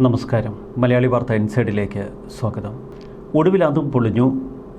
നമസ്കാരം. മലയാളി വാർത്ത ഇൻസൈഡിലേക്ക് സ്വാഗതം. ഒടുവിൽ അതും പൊളിഞ്ഞു.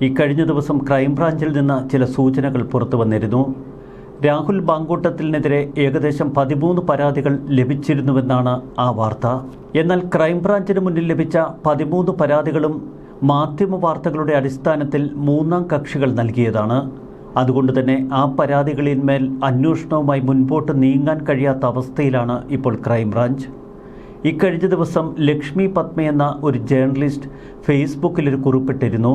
ഇക്കഴിഞ്ഞ ദിവസം ക്രൈംബ്രാഞ്ചിൽ നിന്ന് ചില സൂചനകൾ പുറത്തു വന്നിരുന്നു. രാഹുൽ ബാങ്കൂട്ടത്തിനെതിരെ ഏകദേശം പതിമൂന്ന് പരാതികൾ ലഭിച്ചിരുന്നുവെന്നാണ് ആ വാർത്ത. എന്നാൽ ക്രൈംബ്രാഞ്ചിന് മുന്നിൽ ലഭിച്ച പതിമൂന്ന് പരാതികളും മാധ്യമ വാർത്തകളുടെ അടിസ്ഥാനത്തിൽ മൂന്നാം കക്ഷികൾ നൽകിയതാണ്. അതുകൊണ്ട് തന്നെ ആ പരാതികളിന്മേൽ അന്വേഷണവുമായി മുൻപോട്ട് നീങ്ങാൻ കഴിയാത്ത അവസ്ഥയിലാണ് ഇപ്പോൾ ക്രൈംബ്രാഞ്ച്. ഇക്കഴിഞ്ഞ ദിവസം ലക്ഷ്മി പത്മ എന്ന ഒരു ജേർണലിസ്റ്റ് ഫേസ്ബുക്കിൽ ഒരു കുറിപ്പിട്ടിരുന്നു.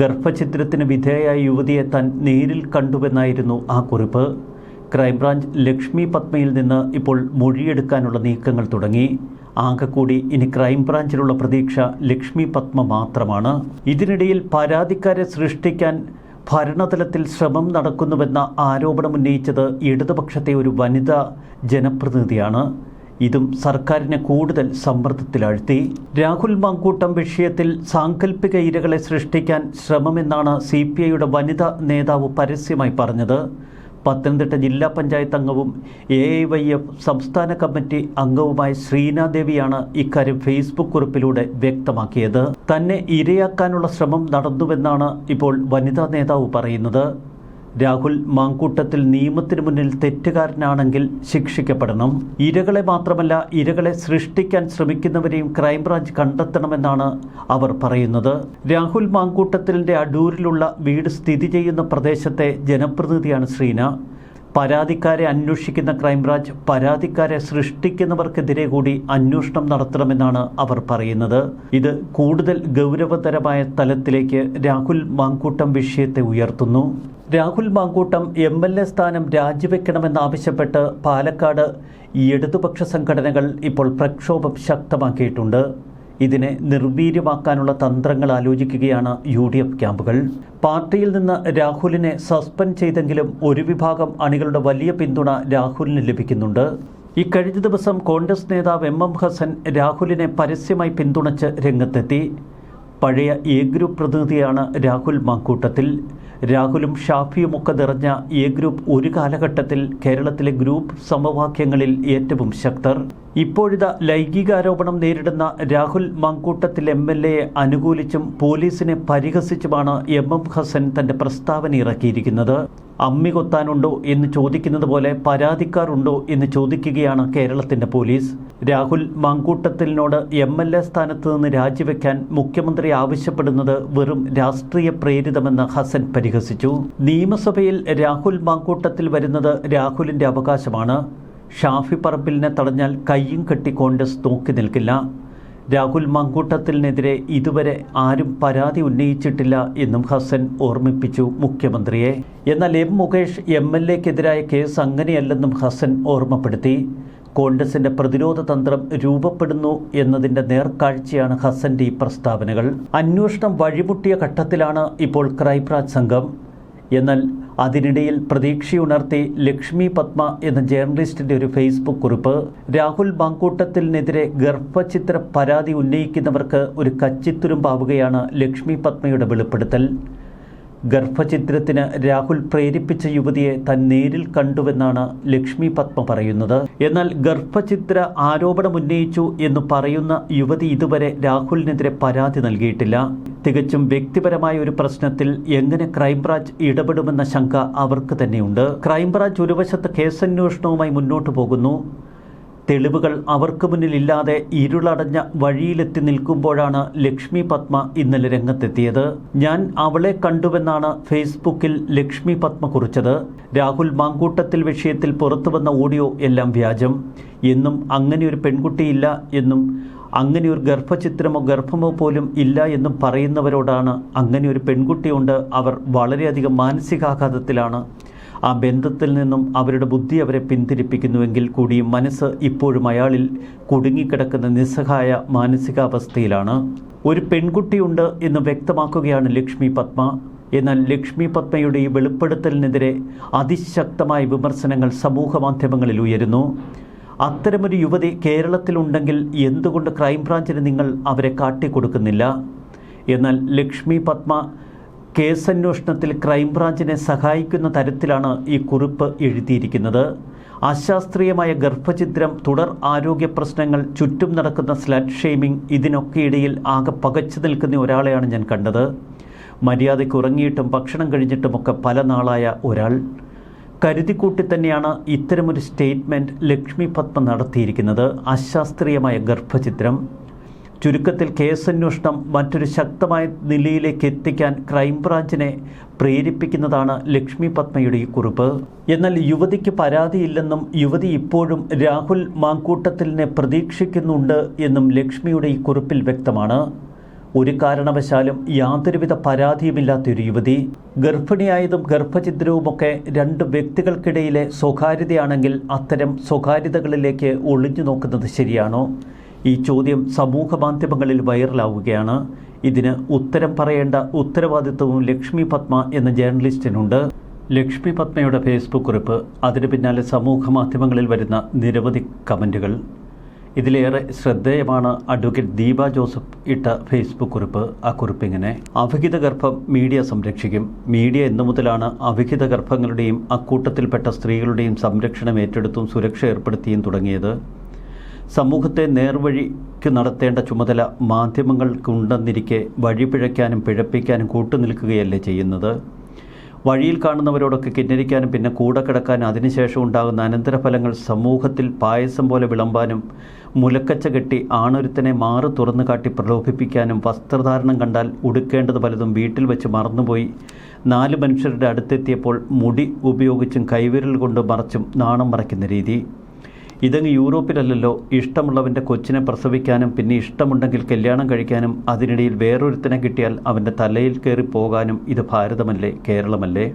ഗർഭഛിദ്രത്തിന് വിധേയായ യുവതിയെ താൻ നേരിൽ കണ്ടുവെന്നായിരുന്നു ആ കുറിപ്പ്. ക്രൈംബ്രാഞ്ച് ലക്ഷ്മി പത്മയിൽ നിന്ന് ഇപ്പോൾ മൊഴിയെടുക്കാനുള്ള നീക്കങ്ങൾ തുടങ്ങി. ആകെക്കൂടി ഇനി ക്രൈംബ്രാഞ്ചിലുള്ള പ്രതീക്ഷ ലക്ഷ്മി പത്മ മാത്രമാണ്. ഇതിനിടയിൽ പരാതിക്കാരെ സൃഷ്ടിക്കാൻ ഭരണതലത്തിൽ ശ്രമം നടക്കുന്നുവെന്ന ആരോപണം ഉന്നയിച്ചത് ഇടതുപക്ഷത്തെ ഒരു വനിതാ ജനപ്രതിനിധിയാണ്. ഇതും സർക്കാരിനെ കൂടുതൽ സമ്മർദ്ദത്തിലാഴ്ത്തി. രാഹുൽ മാങ്കൂട്ടം വിഷയത്തിൽ സാങ്കല്പിക ഇരകളെ സൃഷ്ടിക്കാൻ ശ്രമമെന്നാണ് സി പി ഐയുടെ വനിതാ നേതാവ് പരസ്യമായി പറഞ്ഞത്. പത്തനംതിട്ട ജില്ലാ പഞ്ചായത്ത് അംഗവും എ ഐ വൈ എഫ് സംസ്ഥാന കമ്മിറ്റി അംഗവുമായ ശ്രീനാദേവിയാണ് ഇക്കാര്യം ഫേസ്ബുക്ക് കുറിപ്പിലൂടെ വ്യക്തമാക്കിയത്. തന്നെ ഇരയാക്കാനുള്ള ശ്രമം നടന്നുവെന്നാണ് ഇപ്പോൾ വനിതാ നേതാവ് പറയുന്നത്. രാഹുൽ മാങ്കൂട്ടത്തിൽ നിയമത്തിനു മുന്നിൽ തെറ്റുകാരനാണെങ്കിൽ ശിക്ഷിക്കപ്പെടണം. ഇരകളെ മാത്രമല്ല ഇരകളെ സൃഷ്ടിക്കാൻ ശ്രമിക്കുന്നവരെയും ക്രൈംബ്രാഞ്ച് കണ്ടെത്തണമെന്നാണ് അവർ പറയുന്നത്. രാഹുൽ മാങ്കൂട്ടത്തിലിന്റെ അടൂരിലുള്ള വീട് സ്ഥിതി ചെയ്യുന്ന പ്രദേശത്തെ ജനപ്രതിനിധിയാണ് ശ്രീന. പരാതിക്കാരെ അന്വേഷിക്കുന്ന ക്രൈംബ്രാഞ്ച് പരാതിക്കാരെ സൃഷ്ടിക്കുന്നവർക്കെതിരെ കൂടി അന്വേഷണം നടത്തണമെന്നാണ് അവർ പറയുന്നത്. ഇത് കൂടുതൽ ഗൗരവതരമായ തലത്തിലേക്ക് രാഹുൽ മാങ്കൂട്ടം വിഷയത്തെ ഉയർത്തുന്നു. Rahul Mankoottam M L A സ്ഥാനം രാജിവെക്കണമെന്നാവശ്യപ്പെട്ട് പാലക്കാട് ഇടതുപക്ഷ സംഘടനകൾ ഇപ്പോൾ പ്രക്ഷോഭം ശക്തമാക്കിയിട്ടുണ്ട്. ഇതിനെ നിർവീര്യമാക്കാനുള്ള തന്ത്രങ്ങൾ ആലോചിക്കുകയാണ് യു ഡി എഫ് ക്യാമ്പുകൾ. പാർട്ടിയിൽ നിന്ന് രാഹുലിനെ സസ്പെൻഡ് ചെയ്തെങ്കിലും ഒരു വിഭാഗം അണികളുടെ വലിയ പിന്തുണ രാഹുലിന് ലഭിക്കുന്നുണ്ട്. ഇക്കഴിഞ്ഞ ദിവസം കോൺഗ്രസ് നേതാവ് എം എം ഹസൻ രാഹുലിനെ പരസ്യമായി പിന്തുണച്ച് രംഗത്തെത്തി. പഴയ എ ഗ്രൂപ്പ് പ്രതിനിധിയാണ് രാഹുൽ മാങ്കൂട്ടത്തിൽ. രാഹുലും ഷാഫിയുമൊക്കെ നിറഞ്ഞ എ ഗ്രൂപ്പ് ഒരു കാലഘട്ടത്തിൽ കേരളത്തിലെ ഗ്രൂപ്പ് സമവാക്യങ്ങളിൽ ഏറ്റവും ശക്തർ. ഇപ്പോഴിതാ ലൈംഗികാരോപണം നേരിടുന്ന രാഹുൽ മാങ്കൂട്ടത്തിൽ എം എൽ എയെ അനുകൂലിച്ചും പോലീസിനെ പരിഹസിച്ചുമാണ് എം എം ഹസൻ തന്റെ പ്രസ്താവന ഇറക്കിയിരിക്കുന്നത്. അമ്മി കൊത്താനുണ്ടോ എന്ന് ചോദിക്കുന്നത് പോലെ പരാതിക്കാരുണ്ടോ എന്ന് ചോദിക്കുകയാണ് കേരളത്തിന്റെ പോലീസ്. രാഹുൽ മാങ്കൂട്ടത്തിലിനോട് എം എൽ എ സ്ഥാനത്ത് നിന്ന് രാജിവെക്കാൻ മുഖ്യമന്ത്രി ആവശ്യപ്പെടുന്നത് വെറും രാഷ്ട്രീയ പ്രേരിതമെന്ന് ഹസൻ പരിഹസിച്ചു. നിയമസഭയിൽ രാഹുൽ മാങ്കൂട്ടത്തിൽ വരുന്നത് രാഹുലിന്റെ അവകാശമാണ്. ഷാഫി പറമ്പിലിനെ തടഞ്ഞാൽ കയ്യും കെട്ടി കോൺഗ്രസ് നോക്കി നിൽക്കില്ല. രാഹുൽ മങ്കൂട്ടത്തിനെതിരെ ഇതുവരെ ആരും പരാതി ഉന്നയിച്ചിട്ടില്ല എന്നും ഹസൻ ഓർമ്മിപ്പിച്ചു മുഖ്യമന്ത്രിയെ. എന്നാൽ എം മുകേഷ് എം എൽ എക്കെതിരായ കേസ് അങ്ങനെയല്ലെന്നും ഹസൻ ഓർമ്മപ്പെടുത്തി. കോൺഗ്രസിന്റെ പ്രതിരോധ തന്ത്രം രൂപപ്പെടുന്നു എന്നതിന്റെ നേർക്കാഴ്ചയാണ് ഹസന്റെ ഈ പ്രസ്താവനകൾ. അന്വേഷണം വഴിമുട്ടിയ ഘട്ടത്തിലാണ് ഇപ്പോൾ ക്രൈംബ്രാഞ്ച് സംഘം. എന്നാൽ അതിനിടയിൽ പ്രതീക്ഷയുണർത്തി ലക്ഷ്മി പത്മ എന്ന ജേർണലിസ്റ്റിന്റെ ഒരു ഫേസ്ബുക്ക് കുറിപ്പ് രാഹുൽ ബാങ്കൂട്ടത്തിനെതിരെ ഗർഭചിത്ര പരാതി ഉന്നയിക്കുന്നവർക്ക് ഒരു കച്ചിത്തുരുമ്പാവുകയാണ് ലക്ഷ്മി പത്മയുടെ വെളിപ്പെടുത്തൽ. ഗർഭചിത്രത്തിന് രാഹുൽ പ്രേരിപ്പിച്ച യുവതിയെ തൻ നേരിൽ കണ്ടുവെന്നാണ് ലക്ഷ്മി പത്മ പറയുന്നത്. എന്നാൽ ഗർഭചിത്ര ആരോപണം ഉന്നയിച്ചു എന്ന് പറയുന്ന യുവതി ഇതുവരെ രാഹുലിനെതിരെ പരാതി നൽകിയിട്ടില്ല. തികച്ചും വ്യക്തിപരമായ ഒരു പ്രശ്നത്തിൽ എങ്ങനെ ക്രൈംബ്രാഞ്ച് ഇടപെടുമെന്ന ശങ്ക അവർക്ക് തന്നെയുണ്ട്. ക്രൈംബ്രാഞ്ച് ഒരു വശത്ത് കേസന്വേഷണവുമായി മുന്നോട്ടു പോകുന്നു. തെളിവുകൾ അവർക്ക് മുന്നിലില്ലാതെ ഇരുളടഞ്ഞ വഴിയിലെത്തി നിൽക്കുമ്പോഴാണ് ലക്ഷ്മി പത്മ ഇന്നലെ രംഗത്തെത്തിയത്. ഞാൻ അവളെ കണ്ടുവെന്നാണ് ഫേസ്ബുക്കിൽ ലക്ഷ്മി പത്മ കുറിച്ചത്. രാഹുൽ മാങ്കൂട്ടത്തിൽ വിഷയത്തിൽ പുറത്തുവന്ന ഓഡിയോ എല്ലാം വ്യാജം. എന്നും അങ്ങനെ ഒരു പെൺകുട്ടിയില്ല എന്നും അങ്ങനെ ഒരു ഗർഭചിത്രമോ ഗർഭമോ പോലും ഇല്ല എന്നും പറയുന്നവരോടാണ് അങ്ങനെ ഒരു പെൺകുട്ടിയുണ്ട് അവർ വളരെയധികം മാനസികാഘാതത്തിലാണ്. ആ ബന്ധത്തിൽ നിന്നും അവരുടെ ബുദ്ധി അവരെ പിന്തിരിപ്പിക്കുന്നുവെങ്കിൽ കൂടിയും മനസ്സ് ഇപ്പോഴും അയാളിൽ കുടുങ്ങിക്കിടക്കുന്ന നിസ്സഹായ മാനസികാവസ്ഥയിലാണ്. ഒരു പെൺകുട്ടിയുണ്ട് എന്ന് വ്യക്തമാക്കുകയാണ് ലക്ഷ്മി പത്മ. എന്നാൽ ലക്ഷ്മി പത്മയുടെ ഈ വെളിപ്പെടുത്തലിനെതിരെ അതിശക്തമായ വിമർശനങ്ങൾ സമൂഹ മാധ്യമങ്ങളിൽ ഉയരുന്നു. അത്തരമൊരു യുവതി കേരളത്തിലുണ്ടെങ്കിൽ എന്തുകൊണ്ട് ക്രൈംബ്രാഞ്ചിന് നിങ്ങൾ അവരെ കാട്ടിക്കൊടുക്കുന്നില്ല? എന്നാൽ ലക്ഷ്മി പത്മ കേസന്വേഷണത്തിൽ ക്രൈംബ്രാഞ്ചിനെ സഹായിക്കുന്ന തരത്തിലാണ് ഈ കുറിപ്പ് എഴുതിയിരിക്കുന്നത്. അശാസ്ത്രീയമായ ഗർഭചിത്രം തുടർ ആരോഗ്യ പ്രശ്നങ്ങൾ ചുറ്റും നടക്കുന്ന സ്ലഡ് ഷെയ്മിംഗ് ഇതിനൊക്കെ ഇടയിൽ ആകെ പകച്ചു നിൽക്കുന്ന ഒരാളെയാണ് ഞാൻ കണ്ടത്. മര്യാദയ്ക്ക് ഉറങ്ങിയിട്ടും ഭക്ഷണം കഴിഞ്ഞിട്ടുമൊക്കെ പല നാളായ ഒരാൾ. കരുതിക്കൂട്ടി തന്നെയാണ് ഇത്തരമൊരു സ്റ്റേറ്റ്മെന്റ് ലക്ഷ്മി പത്മ നടത്തിയിരിക്കുന്നത്. അശാസ്ത്രീയമായ ഗർഭചിത്രം ചുരുക്കത്തിൽ കേസന്വേഷണം മറ്റൊരു ശക്തമായ നിലയിലേക്ക് എത്തിക്കാൻ ക്രൈംബ്രാഞ്ചിനെ പ്രേരിപ്പിക്കുന്നതാണ് ലക്ഷ്മി പത്മയുടെ ഈ കുറിപ്പ്. എന്നാൽ യുവതിക്ക് പരാതിയില്ലെന്നും യുവതി ഇപ്പോഴും രാഹുൽ മാങ്കൂട്ടത്തിലിനെ പ്രതീക്ഷിക്കുന്നുണ്ട് എന്നും ലക്ഷ്മിയുടെ ഈ കുറിപ്പിൽ വ്യക്തമാണ്. ഒരു കാരണവശാലും യാതൊരുവിധ പരാതിയുമില്ലാത്തൊരു യുവതി. ഗർഭിണിയായതും ഗർഭഛിദ്രവുമൊക്കെ രണ്ട് വ്യക്തികൾക്കിടയിലെ സ്വകാര്യതയാണെങ്കിൽ അത്തരം സ്വകാര്യതകളിലേക്ക് ഒളിഞ്ഞു നോക്കുന്നത് ശരിയാണോ? ഈ ചോദ്യം സമൂഹ മാധ്യമങ്ങളിൽ വൈറലാവുകയാണ്. ഇതിന് ഉത്തരം പറയേണ്ട ഉത്തരവാദിത്വവും ലക്ഷ്മി പത്മ എന്ന ജേർണലിസ്റ്റിനുണ്ട്. ലക്ഷ്മി പത്മയുടെ ഫേസ്ബുക്ക് കുറിപ്പ്. അതിന് പിന്നാലെ സമൂഹ മാധ്യമങ്ങളിൽ വരുന്ന നിരവധി കമന്റുകൾ ഇതിലേറെ ശ്രദ്ധേയമാണ് അഡ്വക്കേറ്റ് ദീപ ജോസഫ് ഇട്ട ഫേസ്ബുക്ക് കുറിപ്പ്. ആ കുറിപ്പിങ്ങനെ അവിഹിത ഗർഭം മീഡിയ സംരക്ഷിക്കും. മീഡിയ എന്നു മുതലാണ് അവിഹിത ഗർഭങ്ങളുടെയും അക്കൂട്ടത്തിൽപ്പെട്ട സ്ത്രീകളുടെയും സംരക്ഷണം ഏറ്റെടുത്തും സുരക്ഷ ഏർപ്പെടുത്തിയും തുടങ്ങിയത്. സമൂഹത്തെ നേർവഴിക്ക് നടത്തേണ്ട ചുമതല മാധ്യമങ്ങൾക്കുണ്ടെന്നിരിക്കെ വഴിപിഴയ്ക്കാനും പിഴപ്പിക്കാനും കൂട്ടുനിൽക്കുകയല്ലേ ചെയ്യുന്നത്? വഴിയിൽ കാണുന്നവരോടൊക്കെ കിന്നരിക്കാനും പിന്നെ കൂടെ കിടക്കാനും അതിനുശേഷം ഉണ്ടാകുന്ന അനന്തരഫലങ്ങൾ സമൂഹത്തിൽ പായസം പോലെ വിളമ്പാനും മുലക്കച്ച കെട്ടി ആണൊരുത്തനെ മാറ് തുറന്നു കാട്ടി പ്രലോഭിപ്പിക്കാനും വസ്ത്രധാരണം കണ്ടാൽ ഉടുക്കേണ്ടത് പലതും വീട്ടിൽ വെച്ച് മറന്നുപോയി. നാല് മനുഷ്യരുടെ അടുത്തെത്തിയപ്പോൾ മുടി ഉപയോഗിച്ചും കൈവിരൽ കൊണ്ട് മറച്ചും നാണം മറയ്ക്കുന്ന രീതി. ഇതങ്ങ് യൂറോപ്പിലല്ലല്ലോ. ഇഷ്ടമുള്ളവന്റെ കൊച്ചിനെ പ്രസവിക്കാനും പിന്നെ ഇഷ്ടമുണ്ടെങ്കിൽ കല്യാണം കഴിക്കാനും അതിനിടയിൽ വേറൊരുത്തനെ കിട്ടിയാൽ അവന്റെ തലയിൽ കയറി പോകാനും ഇത് ഭാരതമല്ലേ കേരളമല്ലേ?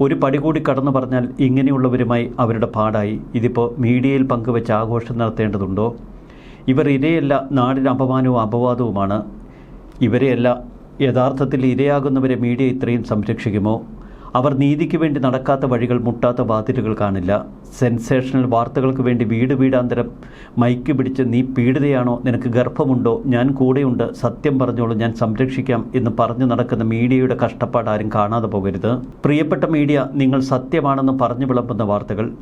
ഒരു പടി കൂടി കടന്നു പറഞ്ഞാൽ ഇങ്ങനെയുള്ളവരുമായി അവരുടെ പാടായി. ഇതിപ്പോൾ മീഡിയയിൽ പങ്കുവെച്ച് ആഘോഷം നടത്തേണ്ടതുണ്ടോ? ഇവർ ഇരയല്ല നാടിന് അപമാനവും അപവാദവുമാണ്. ഇവരെയല്ല യഥാർത്ഥത്തിൽ ഇരയാകുന്നവരെ മീഡിയ ഇത്രയും സംരക്ഷിക്കുമോ? അവർ നീതിക്ക് വേണ്ടി നടക്കാത്ത വഴികൾ മുട്ടാത്ത വാതിലുകൾ കാണില്ല. സെൻസേഷണൽ വാർത്തകൾക്ക് വേണ്ടി വീട് വീടാന്തരം മൈക്ക് പിടിച്ച് നീ പീഡിതയാണോ? നിനക്ക് ഗർഭമുണ്ടോ? ഞാൻ കൂടെയുണ്ട്. സത്യം പറഞ്ഞോളൂ. ഞാൻ സംരക്ഷിക്കാം എന്ന് പറഞ്ഞു നടക്കുന്ന മീഡിയയുടെ കഷ്ടപ്പാട് ആരും കാണാതെ പോകരുത്. പ്രിയപ്പെട്ട മീഡിയ നിങ്ങൾ സത്യമാണെന്ന് പറഞ്ഞു വിളമ്പുന്ന വാർത്തകൾ.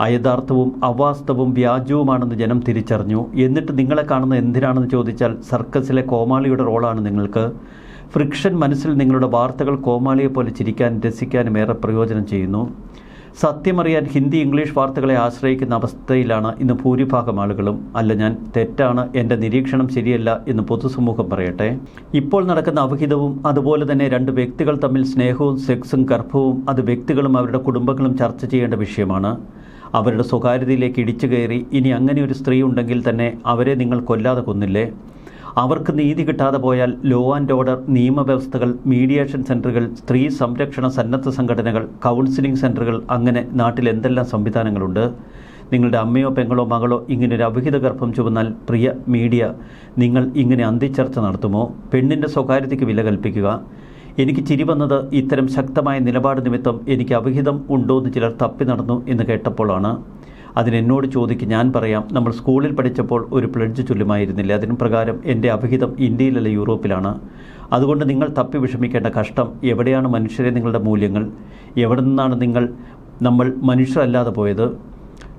അയഥാർത്ഥവും അവാസ്തവും വ്യാജവുമാണെന്ന് ജനം തിരിച്ചറിഞ്ഞു. എന്നിട്ട് നിങ്ങളെ കാണുന്ന എന്തിനാണെന്ന് ചോദിച്ചാൽ സർക്കസിലെ കോമാളിയുടെ റോളാണ് നിങ്ങൾക്ക്. ഫ്രിക്ഷൻ മനസ്സിൽ നിങ്ങളുടെ വാർത്തകൾ കോമാളിയെ പോലെ ചിരിക്കാനും രസിക്കാനും ഏറെ പ്രയോജനം ചെയ്യുന്നു. സത്യമറിയാൻ ഹിന്ദി ഇംഗ്ലീഷ് വാർത്തകളെ ആശ്രയിക്കുന്ന അവസ്ഥയിലാണ് ഇന്ന് ഭൂരിഭാഗം ആളുകളും. അല്ല ഞാൻ തെറ്റാണ് എന്റെ നിരീക്ഷണം ശരിയല്ല എന്ന് പൊതുസമൂഹം പറയട്ടെ. ഇപ്പോൾ നടക്കുന്ന അവഹിതവും അതുപോലെ തന്നെ രണ്ട് വ്യക്തികൾ തമ്മിൽ സ്നേഹവും സെക്സും ഗർഭവും അത് വ്യക്തികളും അവരുടെ കുടുംബങ്ങളും ചർച്ച ചെയ്യേണ്ട വിഷയമാണ്. അവരുടെ സ്വകാര്യതയിലേക്ക് ഇടിച്ചു കയറി ഇനി അങ്ങനെ ഒരു സ്ത്രീ ഉണ്ടെങ്കിൽ തന്നെ അവരെ നിങ്ങൾ കൊല്ലാതെ കൊന്നില്ലേ? അവർക്ക് നീതി കിട്ടാതെ പോയാൽ ലോ ആൻഡ് ഓർഡർ നിയമവ്യവസ്ഥകൾ മീഡിയേഷൻ സെന്ററുകൾ സ്ത്രീ സംരക്ഷണ സന്നദ്ധ സംഘടനകൾ കൗൺസിലിംഗ് സെന്ററുകൾ അങ്ങനെ നാട്ടിൽ എന്തെല്ലാം സംവിധാനങ്ങളുണ്ട്? നിങ്ങളുടെ അമ്മയോ പെങ്ങളോ മകളോ ഇങ്ങനെ ഒരു അവിഹിത ഗർഭം ചുമന്നാൽ പ്രിയ മീഡിയ നിങ്ങൾ ഇങ്ങനെ അന്തിച്ചർച്ച നടത്തുമോ? പെണ്ണിന്റെ സ്വകാര്യതയ്ക്ക് വില കൽപ്പിക്കുക. എനിക്ക് ചിരി വന്നത് ഇത്തരം ശക്തമായ നിലപാട് നിമിത്തം എനിക്ക് അവിഹിതം ഉണ്ടോ എന്ന് ചിലർ തപ്പി നടന്നു എന്ന് കേട്ടപ്പോഴാണ്. അതിനെന്നോട് ചോദിക്കും ഞാൻ പറയാം നമ്മൾ സ്കൂളിൽ പഠിച്ചപ്പോൾ ഒരു പ്ലഡ്ജ് ചൊല്ലുമായിരുന്നില്ല? അതിന് പ്രകാരം എന്റെ അഭിഹിതം ഇന്ത്യയിലല്ല യൂറോപ്പിലാണ്. അതുകൊണ്ട് നിങ്ങൾ തപ്പി വിഷമിക്കേണ്ട കഷ്ടം. എവിടെയാണ് മനുഷ്യരെ നിങ്ങളുടെ മൂല്യങ്ങൾ? എവിടെ നിന്നാണ് നിങ്ങൾ നമ്മൾ മനുഷ്യരല്ലാതെ പോയത്?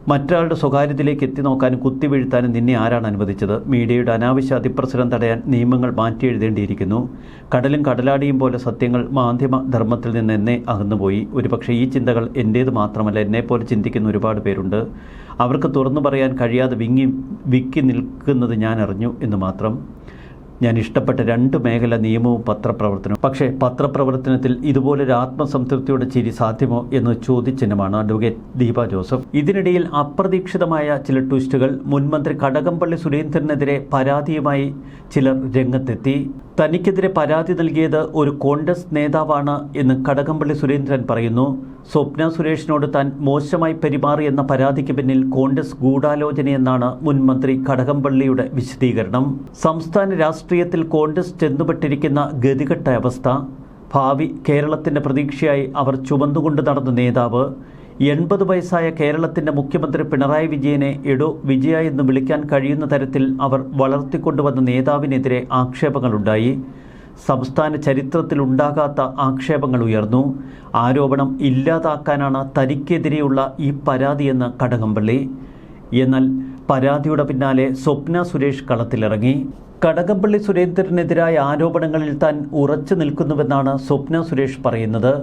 മറ്റൊരാളുടെ സ്വകാര്യത്തിലേക്ക് എത്തി നോക്കാനും കുത്തിവീഴ്ത്താനും നിന്നെ ആരാണ് അനുവദിച്ചത്? മീഡിയയുടെ അനാവശ്യ അതിപ്രസരം തടയാൻ നിയമങ്ങൾ മാറ്റി എഴുതേണ്ടിയിരിക്കുന്നു. കടലും കടലാടിയും പോലെ സത്യങ്ങൾ മാധ്യമ ധർമ്മത്തിൽ നിന്ന് എന്നെ അകന്നുപോയി. ഒരുപക്ഷെ ഈ ചിന്തകൾ എന്റേത് മാത്രമല്ല എന്നെപ്പോലെ ചിന്തിക്കുന്ന ഒരുപാട് പേരുണ്ട്. അവർക്ക് തുറന്നു പറയാൻ കഴിയാതെ വിങ്ങി വിക്കി നിൽക്കുന്നത് ഞാൻ അറിഞ്ഞു എന്ന് മാത്രം. ഞാൻ ഇഷ്ടപ്പെട്ട രണ്ട് മേഖല നിയമവും പത്രപ്രവർത്തനവും. പക്ഷേ പത്രപ്രവർത്തനത്തിൽ ഇതുപോലൊരു ആത്മസംതൃപ്തിയുടെ ചിരി സാധ്യമോ എന്ന് ചോദ്യചിഹ്നമാണ് അഡ്വക്കേറ്റ് ദീപ ജോസഫ്. ഇതിനിടയിൽ അപ്രതീക്ഷിതമായ ചില ട്വിസ്റ്റുകൾ മുൻമന്ത്രി കടകംപള്ളി സുരേന്ദ്രനെതിരെ പരാതിയുമായി ചിലർ രംഗത്തെത്തി. തനിക്കെതിരെ പരാതി നൽകിയത് ഒരു കോൺഗ്രസ് നേതാവാണ് എന്ന് കടകംപള്ളി സുരേന്ദ്രൻ പറയുന്നു. സ്വപ്ന സുരേഷിനോട് താൻ മോശമായി പെരുമാറി എന്ന പരാതിക്ക് പിന്നിൽ കോൺഗ്രസ് ഗൂഢാലോചനയെന്നാണ് മുൻമന്ത്രി കടകംപള്ളിയുടെ വിശദീകരണം. സംസ്ഥാന രാഷ്ട്രീയത്തിൽ കോൺഗ്രസ് ചെന്നുപെട്ടിരിക്കുന്ന ഗതികെട്ട അവസ്ഥ. ഭാവി കേരളത്തിന്റെ പ്രതീക്ഷയായി അവർ ചുമന്നുകൊണ്ട് നടന്ന നേതാവ്. എൺപത് വയസ്സായ കേരളത്തിന്റെ മുഖ്യമന്ത്രി പിണറായി വിജയനെ എടോ വിജയ എന്ന് വിളിക്കാൻ കഴിയുന്ന തരത്തിൽ അവർ വളർത്തിക്കൊണ്ടുവന്ന നേതാവിനെതിരെ ആക്ഷേപങ്ങളുണ്ടായി. സംസ്ഥാന ചരിത്രത്തിലുണ്ടാകാത്ത ആക്ഷേപങ്ങൾ ഉയർന്നു. ആരോപണം ഇല്ലാതാക്കാനാണ് തനിക്കെതിരെയുള്ള ഈ പരാതിയെന്ന് കടകംപള്ളി. എന്നാൽ പരാതിയുടെ പിന്നാലെ സ്വപ്ന സുരേഷ് കളത്തിലിറങ്ങി. കടകംപള്ളി സുരേന്ദ്രനെതിരായ ആരോപണങ്ങളിൽ താൻ ഉറച്ചു നിൽക്കുന്നുവെന്നാണ് സ്വപ്ന സുരേഷ് പറയുന്നത്.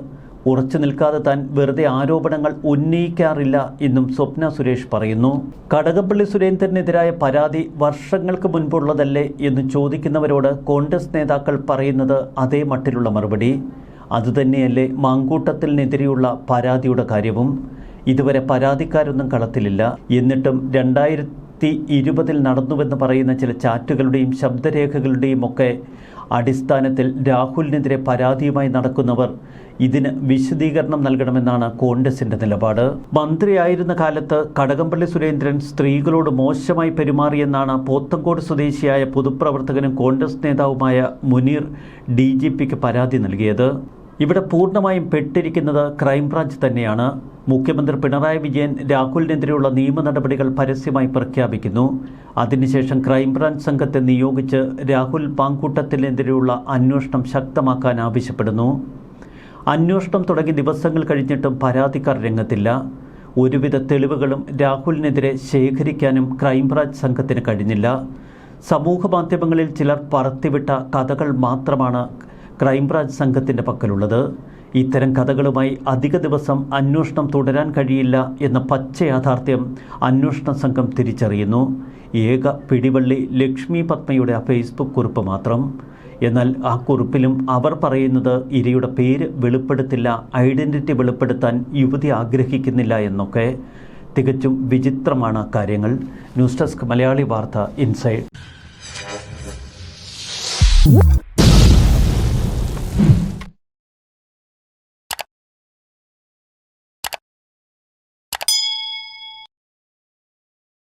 ഉറച്ചു നിൽക്കാതെ താൻ വെറുതെ ആരോപണങ്ങൾ ഉന്നയിക്കാറില്ല എന്നും സ്വപ്ന സുരേഷ് പറയുന്നു. കടകപ്പള്ളി സുരേന്ദ്രനെതിരായ പരാതി വർഷങ്ങൾക്ക് മുൻപുള്ളതല്ലേ എന്ന് ചോദിക്കുന്നവരോട് കോൺഗ്രസ് നേതാക്കൾ പറയുന്നത് അതേ മട്ടിലുള്ള മറുപടി. അതുതന്നെയല്ലേ മാങ്കൂട്ടത്തിനെതിരെയുള്ള പരാതിയുടെ കാര്യവും. ഇതുവരെ പരാതിക്കാരൊന്നും കളത്തിലില്ല. എന്നിട്ടും രണ്ടായിരത്തി ഇരുപതിൽ നടന്നുവെന്ന് പറയുന്ന ചില ചാറ്റുകളുടെയും ശബ്ദരേഖകളുടെയും ഒക്കെ അടിസ്ഥാനത്തിൽ രാഹുലിനെതിരെ പരാതിയുമായി നടക്കുന്നവർ ഇതിന് വിശദീകരണം നൽകണമെന്നാണ് കോൺഗ്രസിന്റെ നിലപാട്. മന്ത്രിയായിരുന്ന കാലത്ത് കടകംപള്ളി സുരേന്ദ്രൻ സ്ത്രീകളോട് മോശമായി പെരുമാറിയെന്നാണ് പോത്തങ്കോട് സ്വദേശിയായ പൊതുപ്രവർത്തകനും കോൺഗ്രസ് നേതാവുമായ മുനീർ ഡി പരാതി നൽകിയത്. ഇവിടെ പൂർണമായും പെട്ടിരിക്കുന്നത് ക്രൈംബ്രാഞ്ച് തന്നെയാണ്. മുഖ്യമന്ത്രി പിണറായി വിജയൻ രാഹുലിനെതിരെയുള്ള നിയമ നടപടികൾ പരസ്യമായി പ്രഖ്യാപിക്കുന്നു. അതിനുശേഷം ക്രൈംബ്രാഞ്ച് സംഘത്തെ നിയോഗിച്ച് രാഹുൽ പാങ്കൂട്ടത്തിനെതിരെയുള്ള അന്വേഷണം ശക്തമാക്കാൻ ആവശ്യപ്പെടുന്നു. അന്വേഷണം തുടങ്ങി ദിവസങ്ങൾ കഴിഞ്ഞിട്ടും പരാതിക്കാർ രംഗത്തില്ല. ഒരുവിധ തെളിവുകളും രാഹുലിനെതിരെ ശേഖരിക്കാനും ക്രൈംബ്രാഞ്ച് സംഘത്തിന് കഴിഞ്ഞില്ല. സമൂഹ മാധ്യമങ്ങളിൽ ചിലർ പറത്തിവിട്ട കഥകൾ മാത്രമാണ് ക്രൈംബ്രാഞ്ച് സംഘത്തിന്റെ പക്കലുള്ളത്. ഇത്തരം കഥകളുമായി അധിക ദിവസം അന്വേഷണം തുടരാൻ കഴിയില്ല എന്ന പച്ച യാഥാർത്ഥ്യം അന്വേഷണ സംഘം തിരിച്ചറിയുന്നു. ഏക പിടിവള്ളി ലക്ഷ്മി പത്മയുടെ ആ ഫേസ്ബുക്ക് കുറിപ്പ് മാത്രം. എന്നാൽ ആ കുറിപ്പിലും അവർ പറയുന്നത് ഇരയുടെ പേര് വെളിപ്പെടുത്തില്ല ഐഡന്റിറ്റി വെളിപ്പെടുത്താൻ യുവതി ആഗ്രഹിക്കുന്നില്ല എന്നൊക്കെ. തികച്ചും വിചിത്രമാണ് കാര്യങ്ങൾ. ന്യൂസ് ഡെസ്ക് മലയാളി വാർത്ത ഇൻസൈഡ്.